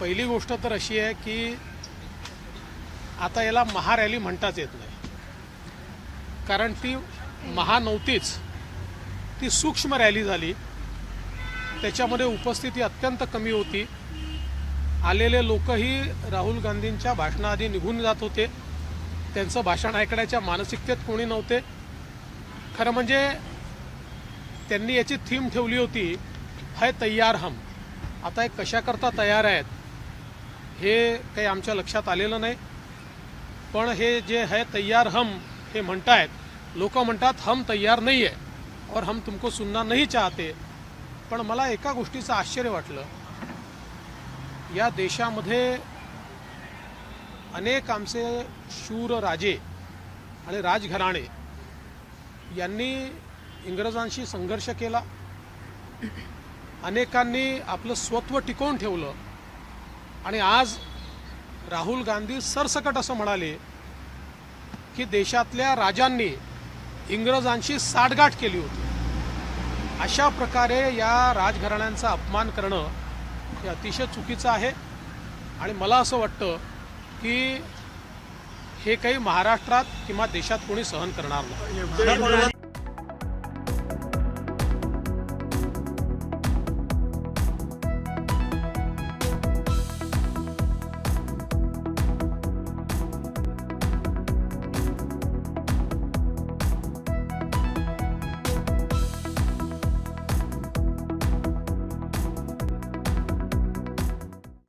पहिली गोष्ट तर अशी आहे की आता याला महारॅली म्हणताच येत नाही. कारण ती महा नव्हतीच. ती सूक्ष्म रॅली झाली. त्याच्यामध्ये उपस्थिती अत्यंत कमी होती. आलेले लोकही राहुल गांधींच्या भाषणाआधी निघून जात होते. त्यांचं भाषण ऐकण्याच्या मानसिकतेत कोणी नव्हते. खरं म्हणजे त्यांनी याची थीम ठेवली होती है तयार हम. आता हे कशाकरता तयार आहेत? हे काही आमच्या लक्षात आलेलं नाही. पण हे जे है तयार हम हे म्हणतायत लोक म्हणतात हम तयार नाही आहे और हम तुमको सुनना नाही चाहते. पण मला एका गोष्टीचं आश्चर्य वाटलं. या देशामध्ये अनेक आमचे शूर राजे आणि राजघराणे यांनी इंग्रजांशी संघर्ष केला. अनेकांनी आपलं स्वत्व टिकवून ठेवलं. आणि आज राहुल गांधी सरसकट असं म्हणाले की देशातल्या राजांनी इंग्रजांशी साठगाठ केली होती. अशा प्रकारे या राजघराण्यांचा अपमान करणं हे अतिशय चुकीचं आहे. आणि मला असं वाटतं की हे काही महाराष्ट्रात किंवा देशात कोणी सहन करणार नाही.